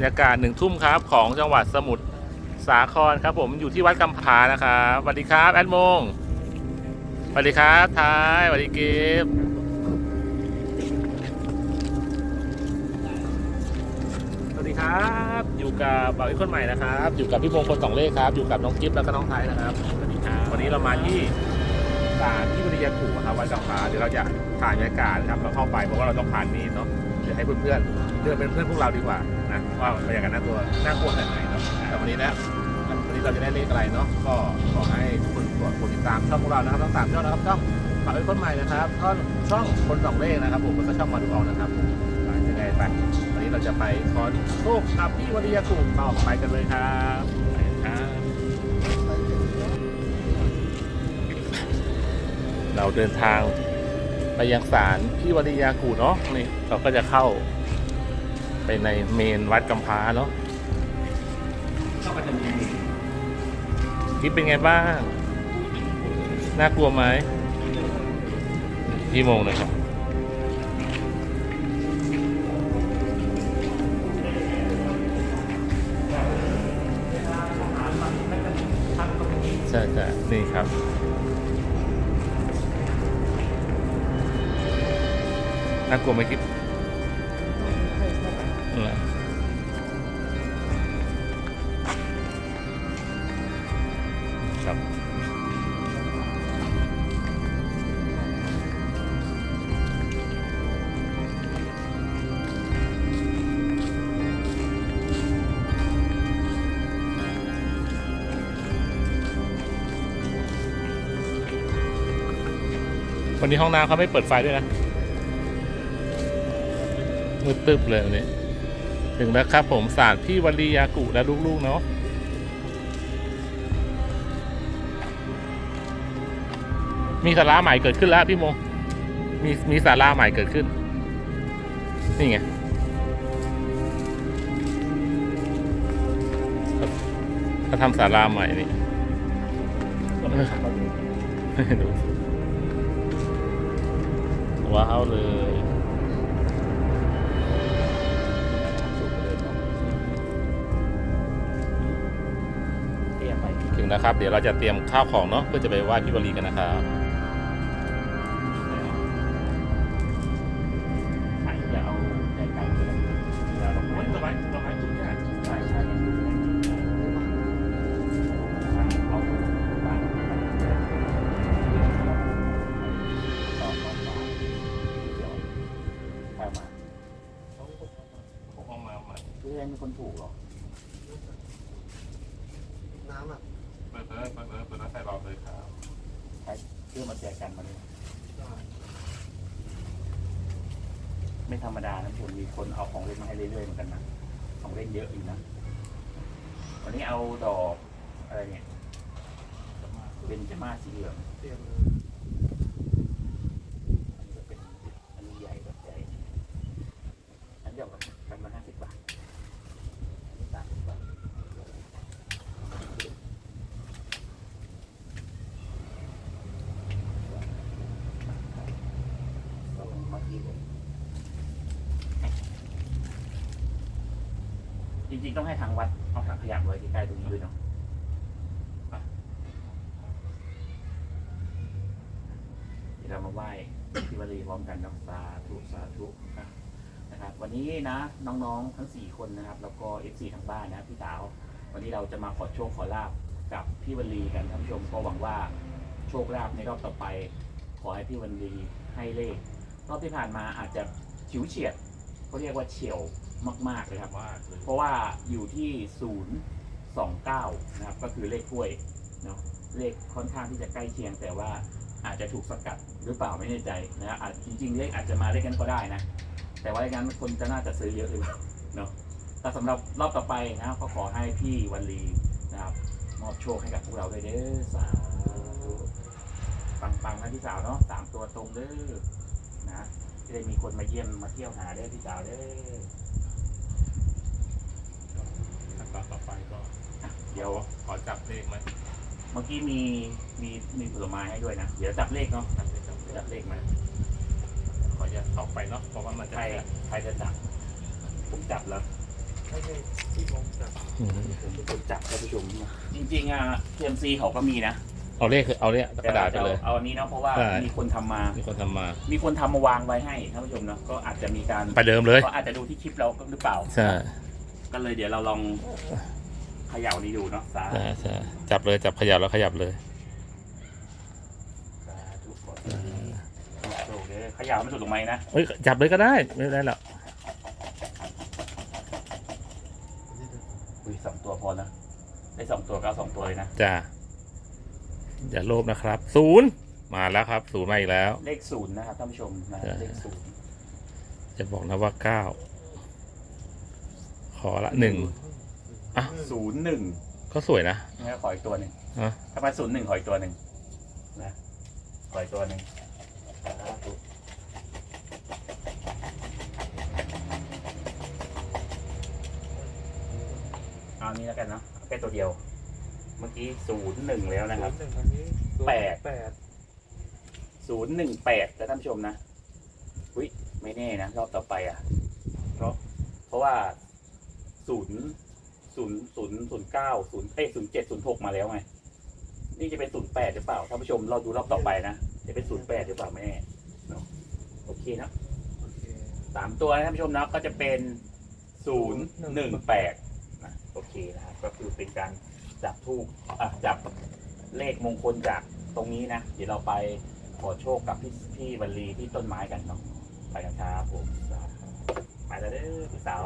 รยากาศหนึ่งทุ่มครับของจังหวัดสมุทรสาครครับ ผมอยู่ที่วัดกำพรานะครับสวัสดีครับแอดมงสวัสดีครับท้ายสวัสดีเกฟสวัสดีครับ อยู่กับบ่าวอีกคนใหม่นะครับ อยู่กับพี่พงศ์คนสองเลขครับ อยู่กับน้องกิฟแล้วก็น้องไทยนะครับสวัสดีครับวันนี้เรามาที่ศาลที่วิทยาถูครับวัดกำพร้าเดี๋ยวเราจะถ่ายบรรยากาศนะครับเราเข้าไปเพราะว่าเราต้องผ่านนี่เนาะเดี๋ยวให้เพื่อนๆ เดินเป็นเพื่อนพวกเราดีกว่านะว่าบรรยากาศน่ากลัวน่ากลัวขนาดไหนเนาะแต่วันนี้นะวันนี้เราจะได้เลขอะไรเนาะก็ขอให้ทุกคนกดติดตามช่องของเรานะครับทั้งสามช่องนะครับช่องฝากไว้คนใหม่นะครับช่องช่องคนสองเลขนะครับผมแล้วก็ช่องมาดูออกนะครับยังไงไปวันนี้เราจะไปขอโชคกับพี่วริยากุลต่อไปกันเลยครับไปครับเราเดินทางไปยังศาลพี่วริยากูเนาะนี่เราก็จะเข้า ไปในเมนวัดกำพร้าเนาะคิดเป็นไงบ้าง น่ากลัวไหมพี่โมงเลยครับ ใช่ใช่นี่ครับน่ากลัวไหมคิด วันนี้ห้องน้ำเขาไม่เปิดไฟด้วยนะมืดตึบเลยวันนี้ถึงแล้วครับผมศาสตร์พี่วลียากุและลูกๆเนาะมีสาระใหม่เกิดขึ้นแล้วพี่โม มีมีสาระใหม่เกิดขึ้น นี่ไงเขาทำสาราใหม่นี่ดู ว้าวเลยเตรียมไปถึงแล้วครับ เดี๋ยวเราจะเตรียมข้าวของเนาะเพื่อจะไปไหว้พี่วลีกันนะครับ แจกกันมาเลยไม่ธรรมดานะผมมีคนเอาของเล่นมาให้เรื่อยๆเหมือนกันนะของเล่นเยอะอยู่นะวันนี้เอาดอกอะไรเนี่ยเบนจมาสีเหลืองเตรียมเลยนี้ก็เป็นอันนี้ใหญ่แบบใหญ่ อันเดียวกันกันมาห้าสิบบาทอันนี้สามสิบบาทส่งมาที่ผมจริงๆ ต้องให้ทางวัดเอาถังขยะไว้ใกล้ๆตรงนี้ด้วยเนาะเดี๋ยวเรามาไหว้ที่วลีพร้อมกันนะสาธุสาธุนะครับ วันนี้นะ น้องๆทั้ง4คนนะครับ แล้วก็ FC ทางบ้านนะพี่สาว วันนี้เราจะมาขอโชคขอลาบกับพี่วลีกันท่านผู้ชมก็หวังว่าโชคลาภในรอบต่อไป ขอให้พี่วลีให้เลขรอบที่ผ่านมาอาจจะฉิวเฉียดเขาเรียกว่าเฉียว มากๆเลยครับว่าเลยเพราะว่าอยู่ที่ 029 นะครับ ก็คือเลขกล้วยเนาะเลขค่อนข้างที่จะใกล้เคียง แต่ว่าอาจจะถูกสกัดหรือเปล่าไม่แน่ใจนะอาจจริงๆเลขอาจจะมาเลขกันก็ได้นะ แต่ว่าเลขนั้นคนจะน่าจะซื้อเยอะหรือเปล่าเนาะแต่สำหรับรอบต่อไปนะก็ขอให้พี่วันลีนะครับมอบโชคให้กับพวกเราด้วยเด้อสาธุปังๆนะพี่สาวเนาะสามตัวตรงเด้อนะจะได้มีคนมาเยี่ยมมาเที่ยวหาเด้อพี่สาวเด้อ ขั้นตอนต่อไปก็ อะ เดี๋เดี๋ยยววขอจับเลขไหมเมื่อกี้มีมีมีผลไม้ให้ด้วยนะ เดี๋ยวจับเลขเนาะจับเลขจับเลขจับเลขมาขออย่าเข้าไปเนาะเพราะว่ามันจะใครใครจะจับผมจับแล้วให้ให้ที่มองจับอืมผมเป็นคนจับท่านผู้ชมจริงๆอะ TMC เขาก็มีนะเอาเลขคือเอาเนี่ยกระดาษไปเลย เอาอันนี้เนาะเพราะว่าใช่มีคนทำมา มีคนทำมา มีคนทำมาวางไว้ให้ท่านผู้ชมเนาะก็อาจจะมีการไปเดิมเลย ก็อาจจะดูที่คลิปเราหรือเปล่า ใช่ ก็เลยเดี๋ยวเราลอง เขย่านี้ดูเนาะสาใช่ใช่จับเลยจับขยับแล้วขยับเลยสาธุขอโชคดีเขย่าไม่สุดลงไหมนะเฮ้ยจับเลยก็ได้ไม่เป็นได้หรอกอุ้ยสองตัวพอนะได้สองตัวก็เอาสองตัวเลยนะ จ้าอย่าโลภนะครับศูนย์มาแล้วครับศูนย์มาอีกแล้ว เลขศูนย์นะครับท่านผู้ชมนะใช่เลขศูนย์จะบอกนะว่าเก้าขอละหนึ่ง ศูนย์หนึ่งก็สวยนะงั้นขออีกตัวหนึ่งฮะ ถ้ามาศูนย์หนึ่งขออีกตัวหนึ่งนะขออีกตัวหนึ่งสาธุเอานี้แล้วกันเนาะเอาแค่ตัวเดียว เมื่อกี้ศูนย์หนึ่งแล้วนะครับ หนึ่งอันนี้แปด แปดศูนย์หนึ่งแปดแล้วท่านผู้ชมนะอุ้ยไม่แน่นะ รอบต่อไปอะ เพราะ เพราะว่าศูนย์ ศูนย์ศูนย์ศูนย์เก้าศูนย์เอ้ศูนย์เจ็ดศูนย์หกมาแล้วไง นี่จะเป็นศูนย์แปดหรือเปล่าท่านผู้ชมเราดูรอบต่อไปนะ จะเป็นศูนย์แปดหรือเปล่าไม่แน่เนาะโอเคนะโอเคสามตัวนะท่านผู้ชมนะก็จะเป็นศูนย์หนึ่งแปดนะโอเคนะครับก็คือเป็นการจับทูกอะจับเลขมงคลจากตรงนี้นะ เดี๋ยวเราไปขอโชคกับพี่พี่บรรลีที่ต้นไม้กันเนาะไปกันครับผมไปแล้วเด้อพี่สาว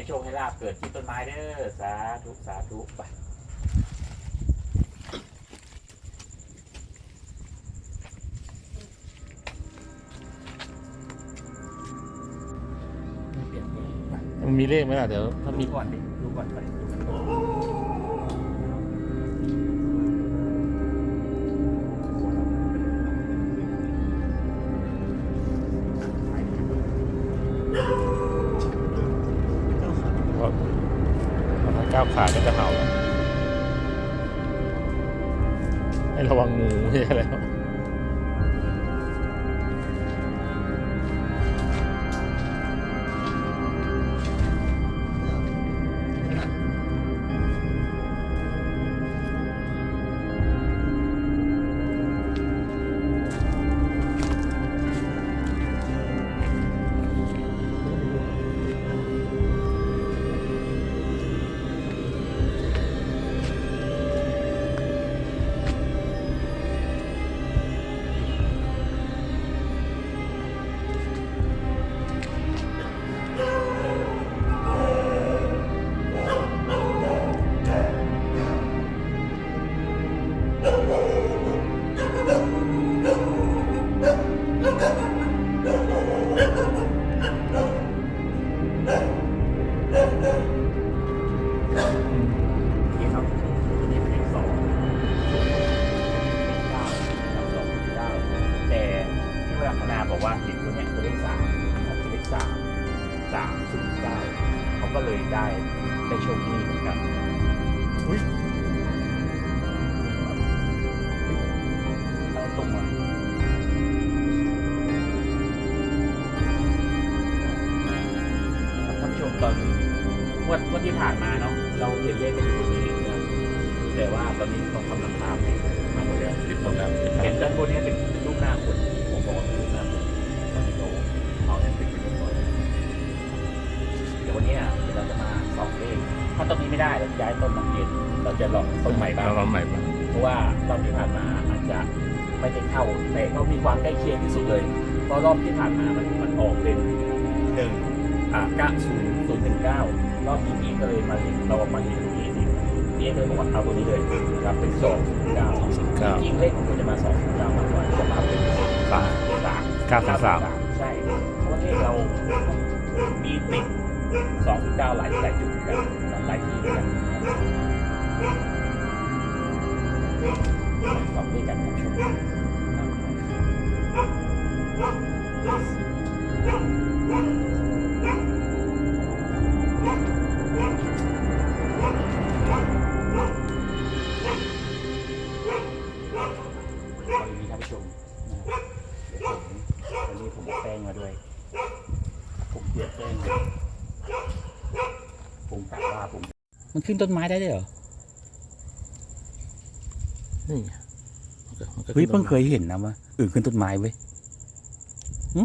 ให้โชคให้ลาบเกิดที่ต้นไม้เด้อสาธุสาธุไปมันมีเลขไหมล่ะเดี๋ยวถ้ามี ดูก่อนดิดูก่อนไป ก็เลยได้ได้โชคที่นี่เหมือนกันอุ้ยเอาตรงมาครับท่านผู้ชมตอนงวันวันที่ผ่านมาเนาะเราเห็นเลขกันอยู่ตรงนี้นะครับแต่ว่าตอนนี้ ยงที่สุดเลยเพราะรอบที่ผ่านมามันมันออกเป็นหนึ่งอ่าเก้าศูนย์ศูนย์หนึ่งเก้ารอบนี้พี่ก็เลยมาเห็นเรามาเห็นตรงนี้สิพี่ก็เลยบอกว่าเอาตัวนี้เลยนะครับเป็นสองศูนย์เก้าสิบเก้าจริงๆเลขของคุณจะมาสองเก้ามากกว่าจะมาเป็นสามสามเก้าสามสามใช่เพราะว่าเลขเรามีติดสองเก้าหลายหลายจุดเหมือนกันหลายที่เหมือนกันสองเลขกันท่าน ท่านผู้ชมนะครับเดี๋ยวผมวันนี้ผมเอาแป้งมาด้วย ผมเตรียมแป้งมาผมาผม มันขึ้นต้นไม้ได้ด้วยเหรอ นี่ไงมันก็มันก็เฮ้ยขึ้เพิ่นงมาเคยเห็นนะว่าอื่นขึ้นต้นไม้เว้ยหึ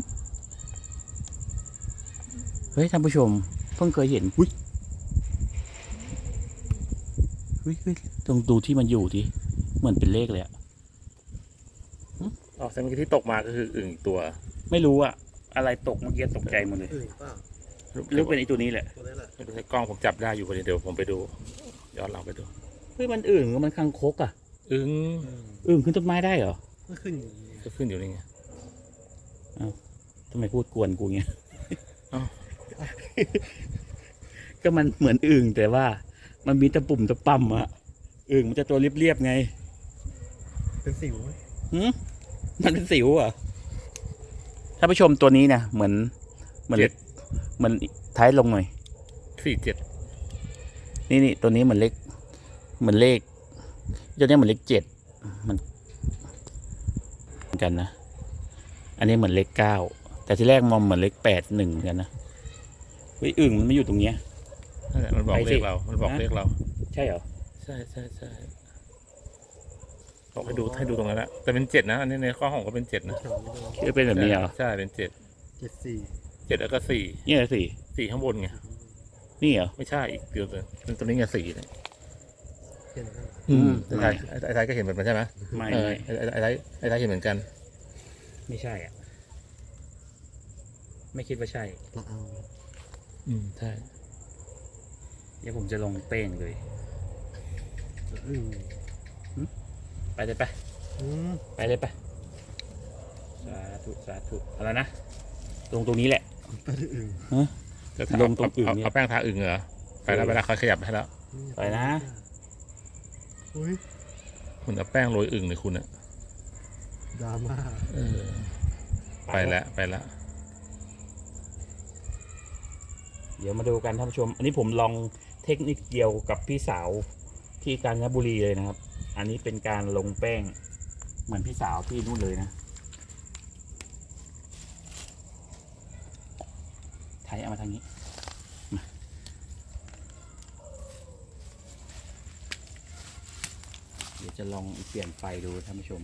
เฮ้ยท่านผู้ชม เพิ่งเคยเห็นอุ้ยเฮ้ยเฮ้ยตรงดูที่มันอยู่ที่เหมือนเป็นเลขเลยอะอ๋อแต่เมื่อกี้ที่ตกมาก็คืออึ่งอีกตัวไม่รู้อะอะไรตกเมื่อกี้ตกใจหมดเลยอื่นเปล่าหรือเป็นไอตัวนี้แหละตัวนี้แหละไม่รู้ใช้กล้องผมจับได้อยู่พอดีเดี๋ยวผมไปดูย้อนหลังไปดูเฮ้ยมันอื่นหรือมันคังคกอะอึ่งอื่นขึ้นต้นไม้ได้เหรอก็ขึ้นอยู่นี่ก็ขึ้นอยู่นี่ไงทำไมพูดกวนกูเงี้ยเอ้า ก็มันเหมือนอึ่งแต่ว่า มันมีตะปุ่มตะปั่มอะอึ่งมันจะตัวเรียบๆไงเป็นสิวไหมหืมมันเป็นสิวเหรอะถ้านผู้ชมตัวนี้นะเหมือน เหมือนเล็กเหมือนท้ายลงหน่อยสี่เจ็ดนี่นี่ตัวนี้เหมือนเลขเหมือนเลขตัวนี้เหมือนเลขเจ็ดมันเหมือนกันนะ อันนี้เหมือนเลขเก้าแต่ที่แรกมองเหมือนเลขแปดหนึ่งเหมือนกันนะเฮ้ยอึ่งมันไม่อยู่ตรงเนี้ย นั่นแหละมันบอกไปเลสิ ขเรา มันบอกนะเลขเรา ใช่เหรอใช่ใช่ใช่บอกให้ดูให้ดูตรงนั้นแหละแต่เป็นเจ็ดนะอันนี้ในข้อของก็เป็นเจ็ดนะแถวนี้เลยคือเป็นแบบนี้เหรอใช่เป็นเจ็ดเจ็ดสี่เจ็ดแล้วก็สี่นี่เหรอสิสี่ข้างบนไงนี่เหรอไม่ใช่อีกเดียวเลยเป็นตัวนี้ไงสี่เนี่ยเห็นกันอืมไอ้ไทยไอ้ไอ้ไทยก็เห็นแบบนั้นใช่ไหมไม่เออไม่ไอ้ไอ้ไอ้ไทยไอ้ไทยเห็นเหมือนกัน ไม่ใช่อะ ไม่คิดว่าใช่ละเอา อืมใช่เดี๋ยวผมจะลงเป้งเลยอื่นไปเลยไปอืมไปเลยไปสาธุสาธุอะไรนะตรงตรงนี้แหละไปที่อื่นจะทาลงตรงอึ่งเอาเนี่ย เอาแป้งทาอึ่งเหรอ ไปแล้วไปแล้วเขาขยับให้แล้ว ไปนะ อุ้ยคุณเอาแป้งโรยอึ่งเลยคุณอะดราม่า เออ ไปแล้วไปแล้ว เดี๋ยวมาดูกันท่านผู้ชม อันนี้ผมลองเทคนิคเดียวกับพี่สาวที่กาญจนบุรีเลยนะครับ อันนี้เป็นการลงแป้งเหมือนพี่สาวที่นู่นเลยนะไทยเอามาทางนี้เดี๋ยวจะลองเปลี่ยนไฟดูท่านผู้ชม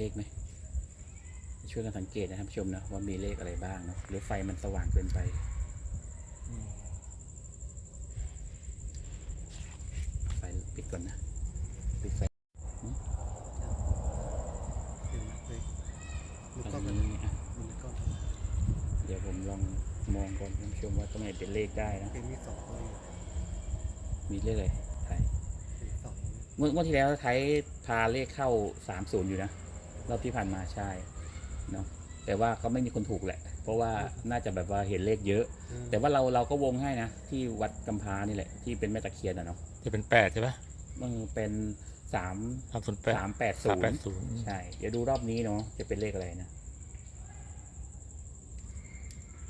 เห็นเลขไหมช่วยกันสังเกตนะท่านผู้ชมนะว่ามีเลขอะไรบ้างเนอะหรือไฟมันสว่างเกินไปไฟปิดก่อนนะปิดไฟเห็นไหมเฮ้ยดูกล้อัองนกันนี้อะดูในกล้องเดี๋ยวผมลองมองก่อนท่านผู้ชมว่าตรงไหนเป็นเลขได้นะเป็นมีสองตัวนี่มีเลขอะไรไทยเป็นสองตัวนี่เมื่อเมื่อที่แล้วไทยพาเลขเข้าสามศูนย์อยู่นะ รอบที่ผ่านมาใช่เนาะแต่ว่าเขาไม่มีคนถูกแหละ เพราะว่าน่าจะแบบว่าเห็นเลขเยอะ อืมแต่ว่าเราเราก็วงให้นะ ที่วัดกำพร้านี่แหละ ที่เป็นแม่ตะเคียนอะเนาะจะเป็นแปดใช่ปะมันเป็นสามสามศูนย์แปดสามแปดศูสามนแปดย์ศูนย์ใช่ เดี๋ยวดูรอบนี้เนาะจะเป็นเลขอะไรนะ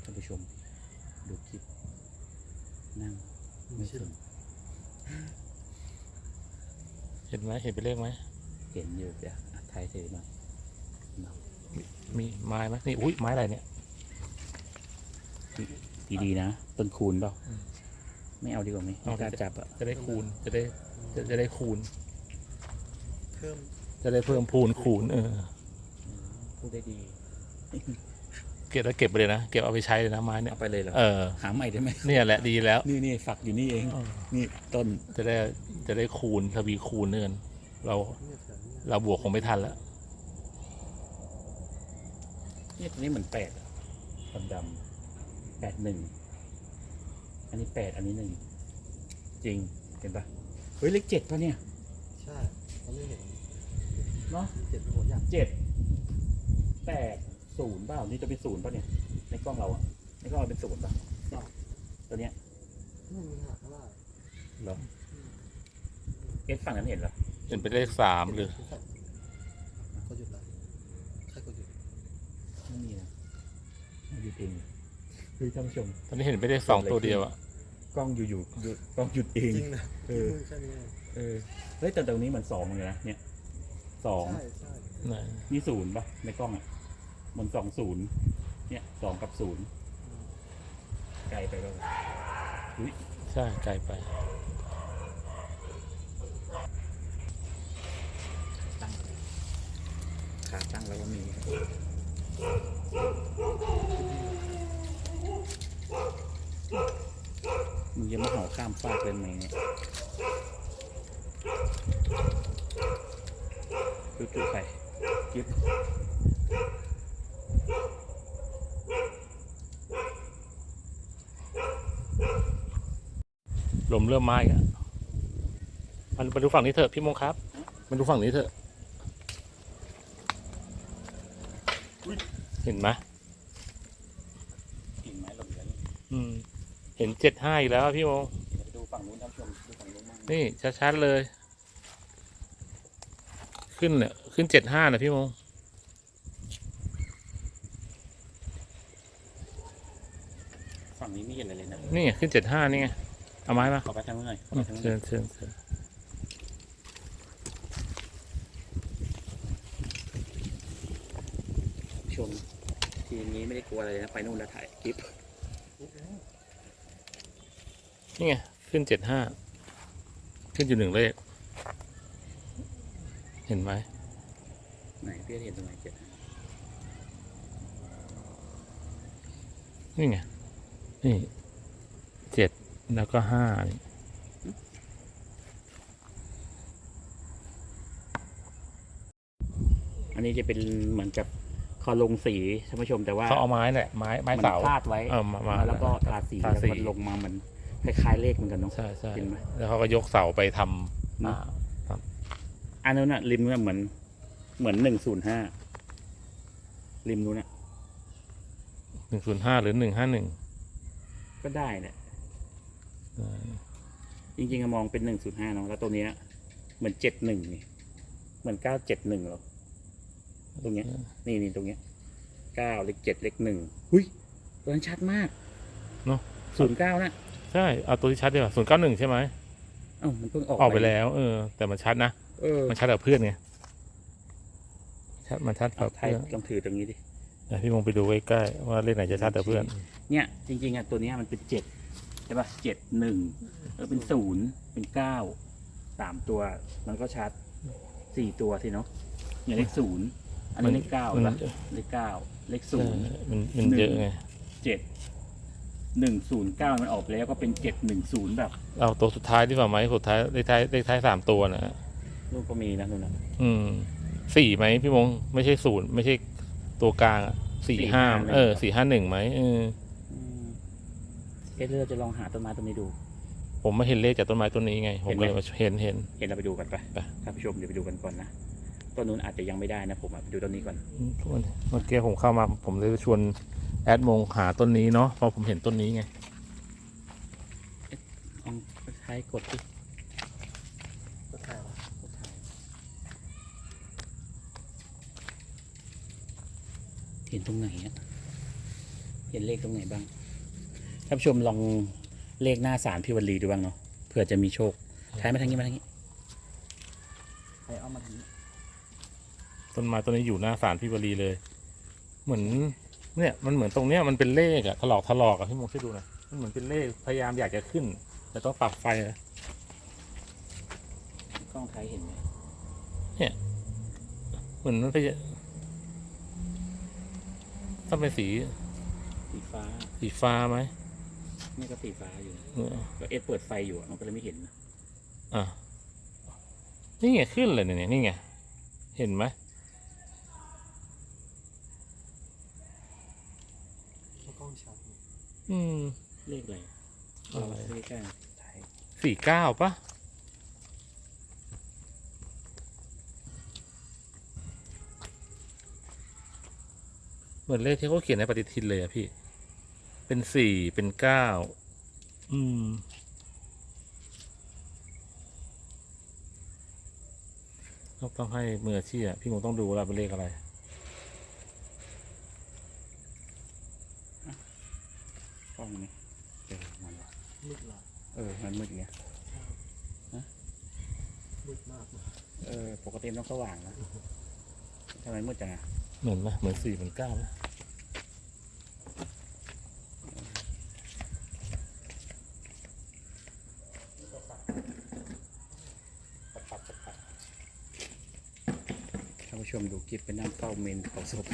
ท่านผู้ชม ดูคลิปนั่งไม่ไม่ใช่สนเห็นไหมเห็นเป็นเลขไหมเห็นอยู่เดี๋ยวอะไทยเสร็จมา มีไม้ไหมนี่อุ้ยไม้อะไรเนี่ยดีๆนะต้นคูณเปล่าอืมไม่เอาดีกว่าไหมไม่กล้าจับอะจะได้คูณจะได้จะจะได้คูณ เพิ่มจะได้เพิ่มพูนคูณเออพูดได้ดี เก็บแล้วเก็บไปเลยนะ เก็บเอาไปใช้เลยนะไม้เนี่ยเอาไปเลยเหรอเออหาใหม่ได้ไหมเนี่ยแหละดีแล้ว นี่นี่ฝักอยู่นี่เอง นี่ต้นจะได้จะได้คูณทวีคูณเนินเราเนี่ยแถวนี้เราบวกคงไม่ทันแล้ว นี่ตัวนี้เหมือนแปดดำดำๆแปดหนึ่งอันนี้แปดอันนี้หนึ่งจริงเห็นปะเฮ้ยเลขเจ็ดปะเนี่ยใช่เขาไม่เห็นเนาะเจ็ดเป็นหัวอย่างเจ็ดแปดศูนย์เปล่านี่จะเป็นศูนย์ปะเนี่ยในกล้องเราอะในกล้องเราเป็นศูนย์ปะตัวเนี้ยไม่มีหักเท่าไหร่เหรอเอสฝั่งนั้นเห็นเหรอเป็นเป็นเลขสามหรือ เขาหยุดแล้วใครก็หยุด ไม่มีนะไม่หยุดเองเฮ้ยท่านผู้ชม ตอนนี้เห็นเป็นเลขสองตัวเดียวอะกล้องอยู่อยู่หยุดกล้องหยุดเองจริงนะเออแค่นี้เองเออเฮ้ยแต่ตรงนี้เหมือนสองเลยนะเนี่ยสองใช่ใช่ไหนนี่ศูนย์ปะในกล้องอะเหมันสองศูนย์เนี่ยสองกับศูนย์ไกลไปแล้วใช่ไกลไป ตั้งขาตั้งแล้วก็มี มึงจะมาเห่าข้ามฟากเลยไหมเนี่ยจุจุใครกิ๊บลมเริ่มมาอีกอะมันมาดูฝั่งนี้เถอะพี่มงครับ มาดูฝั่งนี้เถอะ ห็นไหมกิ่งไม้หล่นกันอืม เห็นเจ็ดห้าอีกแล้วอะพี่มงเดี๋ยวไปดูฝั่งนู้นท่านผู้ชมดูฝั่งนู้นบ้างนี่ ชัดๆเลย ขึ้นเนี่ยขึ้นเจ็ดห้านะพี่มงฝั่งนี้ไม่เห็นอะไรเลยนะนี่ไงขึ้นเจ็ดห้านี่ไงเอาไม้มาขอไปทางนู้นหน่อยขออืไปมทางนู้นหเชิน่อยญเชิญเชิญชม ทีนี้ไม่ได้กลัวอะไรเลยนะไปนู่นแล้วถ่ายคลิปนี่ไง ขึ้นเจ็ดห้าขึ้นอยู่หนึ่งเลข เห็นไหมไหนพี่เห็นตรงไหนเจ็ดนี่ไง นี่เจ็ดแล้วก็ห้านี่อันนี้จะเป็นเหมือนกับ คอลงสีท่านผู้ชมแต่ว่าเขาเอาไม้แหละไม้ไม้มันเสาพาดไว้เออมามาแล้วก็ทาสีทาแล้วสีมันลงมามันคล้ายๆเลขเหมือนกันเนาะ ใช่ใช่เห็นไหม แล้วเขาก็ยกเสาไปทำเนอะอ่าอันนู้นน่ะริมนู้นนะเหมือน เหมือนหนึ่งศูนย์ห้าริมนู้นน่ะ หนึ่งศูนย์ห้าหรือหนึ่งห้าหนึ่งก็ได้แหละจริงๆอะมองเป็นหนึ่งศูนย์ห้าเนาะแล้วตัวเนี้ยเหมือนเจ็ดหนึ่งนี่เหมือนเก้าเจ็ดหนึ่งหรอ ตรงเนี้ยนี่นี่ตรงเนี้ยเก้าเลขเจ็ดเลขหนึ่งหุยตัวนั้นชัดมากเนอะ ศูนย์เก้านะใช่เอาตัวที่ชัดดีกว่าศูนย์เก้าหนึ่งใช่ไหมเอ้ามันเพิ่งออกออกไปแล้ว เออ แต่มันชัดนะ เออมันชัดกับเพื่อนไงชัดมันชัดเอากับไทยเพื่อนลองถือตรงนี้ดิ เดี๋ยวพี่มงไปดูใกล้ๆว่าเลขไหนจะชัดกับเพื่อน เนี่ยจริงๆอะตัวเนี้ยมันเป็นเจ็ดใช่ป่ะเจ็ดหนึ่งเออเป็นศูนย์เป็นเก้าสามตัวมันก็ชัดสี่ตัวทีเนาะอย่างเลขศูนย์ อันนี้เลขเก้ามันป่ะเลขเก้าเลขศูนย์ใช่มันมันเยอะไง เจ็ดหนึ่งศูนย์เก้ามันออกไปแล้วก็เป็นเจ็ดหนึ่งศูนย์แบบเอาตัวสุดท้ายดีกว่าไหมสุดท้ายเลขท้ายเลขท้ายสามตัวนะลูกก็มีนะนู่นนะอืมสี่ไหมพี่มงไม่ใช่ศูนย์ไม่ใช่ตัวกลางอะสี่ห้าเออสี่ห้าหนึ่งไหมเอออืมเอ๊ะเลือจะลองหาต้นไม้ต้นนี้ดู ผมไม่เห็นเลขจากต้นไม้ต้นนี้ไง ผมก็เลยมาเห็นเห็น เห็นเราไปดูกันไปไปท่านผู้ชมเดี๋ยวไปดูกันก่อนนะ ต้นนู้นอาจจะยังไม่ได้นะผมอะไปดูต้นนี้ก่อนอืมเมื่อกี้ผมเข้ามาผมเลยชวนแอดมงหาต้นนี้เนาะเพราะผมเห็นต้นนี้ไงลองคล้ายๆกดที่ก็ถ่ายแล้วเห็นตรงไหนอะเห็นเลขตรงไหนบ้างท่านผู้ชมลองเลขหน้าสารพิวลีดูบ้างเนาะเผื่อจะมีโชค ใช้มาทางนี้มาทางนี้ใครเอามาทางนี้ ต้นไม้ต้นนี้อยู่หน้าศาลพี่บรีเลย เหมือน เนี่ยมันเหมือนตรงเนี้ยมันเป็นเลขอะถลอกถลอกอะพี่มงช่วยดูหนะมันเหมือนเป็นเลขพยายามอยากจะขึ้น แต่ต้องปรับไฟนะกล้องไทยเห็นไหมเหมือนมันไปต้องเป็นสีสีฟ้าสีฟ้าไหมนี่ก็สีฟ้าอยู่นะเออก็เอสเปิดไฟอยู่อะมันก็เลยไม่เห็นนะอะนี่ไงขึ้นเลยเนี่ยนี่ไงเห็นไหม แล้วกล้องชัด อืมเลขอะไรอะไรเลขใกล้ๆไทยสี่เก้าปะเหมือนเลขที่เขาเขียนในปฏิทินเลยอะพี่ เป็นสี่เป็นเก้าอืม ต้องต้องให้มืออาชีพอะพี่คงต้องดูว่าเป็นเลขอะไร ล้องนี่เจอมันมืดเหรอเออ มันมืดเนี่ยมืดมากนะเออ ปกติมันต้องสว่างนะทำไมมืดจังอะเหมือนไหมเหมือนสี่เหมือนเก้าไหมท่านผู้ชมดูกิฟไปนั่งเฝ้าเมนเผาศพ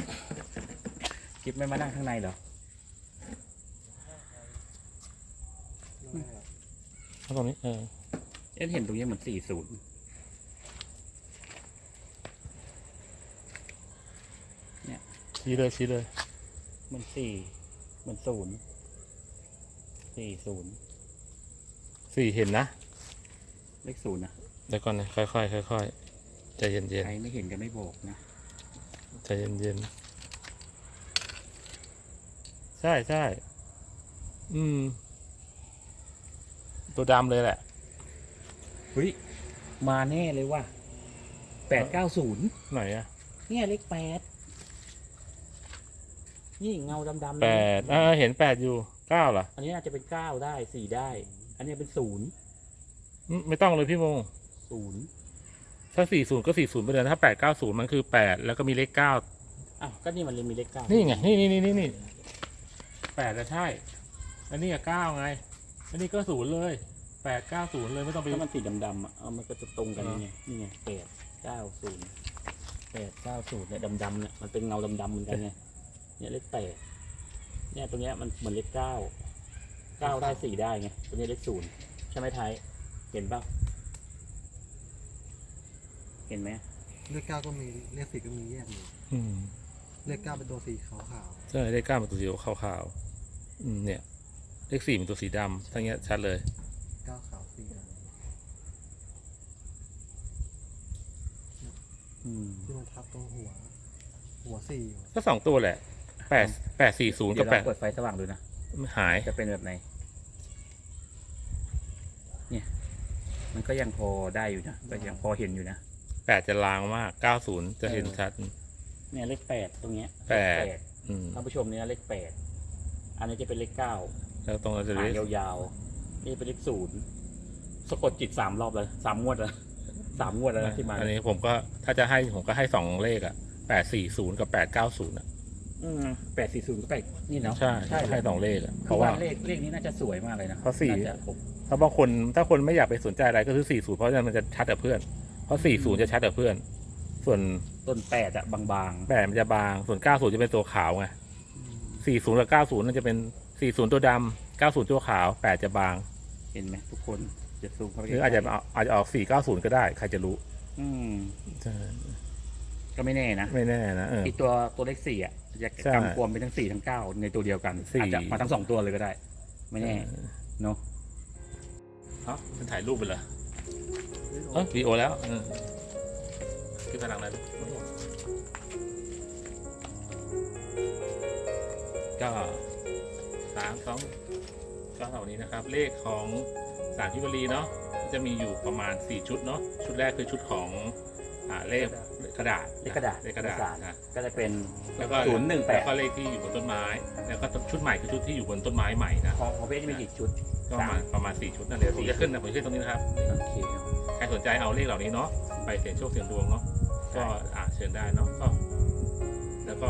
กิฟไม่มานั่งข้างในเหรอ ตรงนี้ เออเอ็นเห็นตรงนี้เหมือนสี่ศูนย์ชี้เลยชี้เลยมันสี่มันศูนย์สี่ศูนย์สี่เห็นนะ เลขศูนย์นะเดี๋ยวก่อนนะค่อยๆค่อยๆใจเย็นใครไม่เห็นก็ไม่บอกนะๆใจเย็นๆใช่ใช่อืม ตัวดำเลยแหละ เฮ้ยมาแน่เลยว่ะแปดเก้าศูนย์ไหนอะเนี่ยเลขแปดนี่เงาดำๆแปดอ่าเห็นแปดอยู่เก้าเหรอ อันนี้น่าจะเป็นเก้าได้สี่ได้ อันนี้เป็นศูนย์อืมไม่ต้องเลยพี่โมงศูนย์ถ้าสี่ศูนย์ก็สี่ศูนย์ไปเลยถ้าแปดเก้าศูนย์มันคือแปดแล้วก็มีเลขเก้าอ้าวก็นี่มันเลยมีเลขเก้านี่นี่ไงนี่นี่นี่นี่นี่แปดแล้วใช่ อันนี้อะเก้าไง อันนี้ก็ศูนย์เลยแปดเก้าศูนย์เลยไม่ต้องไป ถ้ามันสีดำๆอะเอามันก็จะตรงกันนี่ไงนี่ไงแปดเก้าศูนย์แปดเก้าศูนย์เนี่ยดำๆเนี่ยมันเป็นเงาดำๆเหมือนกันไงเนี่ยเลขแปดเนี่ยตรงเนี้ยมันเหมือนเลขเก้าเก้าได้สี่ได้ไงตรงนี้เลขศูนย์ใช่ไหมไทยเห็นปะเห็นไหมเลขเก้าก็มีเลขสี่ก็มีแยกอยู่อืมเลขเก้าเป็นตัวสีขาวขาวใช่เลขเก้าเป็นตัวสีขาวๆอืมเนี่ย เลขสี่เป็นตัวสีดำทั้งเงี้ยชัดเลยๆเก้าขาวสี่ดอืมำที่มันทับตรงหัว หัวสี่อยู่ก็สองตัวแหละแปดแปดสี่ศูนย์เดี๋กัยบวแปเราดเปิดไฟสว่างดูนะ หาย จะเป็นแบบไหน เนี่ย มันก็ยังพอได้อยู่นะ ก็ยังพอเห็นอยู่นะ แปดจะลางมากเก้าศูนย์จะเห็นชัด เนี่ยเลขแปดตรงเนี้ยแปด เลขอืม ท่านผู้ชมเนี่ยเลขแปด อันนี้จะเป็นเลขเก้า แล้วตรงนั้นจะหาเลงขยาวๆ นี่เป็นเลขศูนย์สะกดจิตสามรอบเลยสามงวดแล้วสามงวดแล้วนะที่มาอันนี้ผมก็ถ้าจะให้ผมก็ให้สองเลขอะแปดสี่ศูนย์กับแปดเก้าศูนย์อะแปดสี่ศูนย์ก็แปดนี่เนาะใช่ใช่ให้สองเลขอะเพเพราะราะว่าว่า เลขเลขนี้น่าจะสวยมากเลยนะเพราะสี่ น่จะผมถ้าบางคนถ้าคนไม่อยากไปสนใจอะไรก็คือ40เพราะฉะนั้นมันจะชัดกับเพื่อน เพราะ40จะชัดกับเพื่อน ส่วนต้นแปดอะบางแปดมันจะบางส่วน90จะเป็นตัวขาวไง 40 กับ 90 นั่นจะเป็น 40 ตัวดำ90 ตัวขาว 8 จะบางๆเห็นไหมทุกคนจะซูมเข้าไปหรืออาจจะเอาอาจจะออก 490 ก็ได้ ใครจะรู้อืมใช่ก็ไม่แน่นะไม่แน่นะเอออีกตัวตัวเลขสี่อะจะใช่กำกวมเป็นทั้งสี่ทั้งเก้าในตัวเดียวกันสี่ อาจจะมาทั้งสองตัวเลยก็ได้ ไม่แน่เนาะเอ้ามันถ่ายรูปไปเหรอเอ้ยวีโอแล้วเออขึ้นพลังแล้วก็ สามสองก็เท่านี้นะครับ เลขของสารพิบรีเนาะจะมีอยู่ประมาณ 4 ชุดเนาะชุดแรกคือชุดของอ่าเลขกระดาษเลขกระดาษเลขกระดาษเลขกระดาษนะก็จะเป็นแล้วก็ศูนย์หนึ่งแปแล้ดวก็เลขที่อยู่บนต้นไม้ แล้วก็ชุดใหม่คือชุดที่อยู่บนต้นไม้ใหม่นะของของเบสจะมีกี่ชุดก็ประมาณประมาณสี่ชุดนั่นเดี๋ยวผมจะขึ้นนะผมจะขึ้นตรงนี้นะครับโอเคใครสนใจเอาเลขเหล่านี้เนาะไปเสี่ยงโชคเสี่ยงดวงเนาะก็อ่าเชิญได้เนาะก็ แล้วก็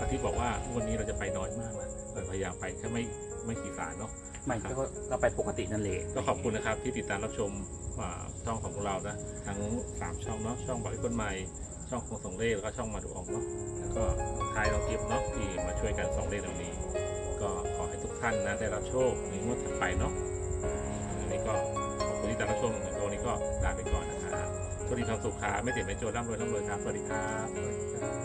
อาทิตย์บอกว่าวันนี้เราจะไปน้อยมากนะเราพยายามไปแค่ไม่ไม่กี่สายเนาะไม่ก็ก็ไปปกตินั่นแหละก็ขอบคุณนะครับที่ติดตามรับชมอ่าช่องของพวกเรานะทั้งสามช่องเนาะช่องบอกให้คนใหม่ช่องคงส่งเลขแล้วก็ช่องมาดูอองเนาะแล้วก็ทายน้องกิฟต์เนาะที่มาช่วยกันส่งเลขตรงนี้ ก็ขอให้ทุกท่านนะได้รับโชคในงวดถัดไปเนาะอันนี้ก็ขอบคุณที่ติดตามรับชมในตัวนี้ก็ลาไปก่อนนะครับสวัสดีความสุขครับไม่เจ็บไม่จนร่ำรวยร่ำรวยครับสวัสดีครับสวัสดีครับ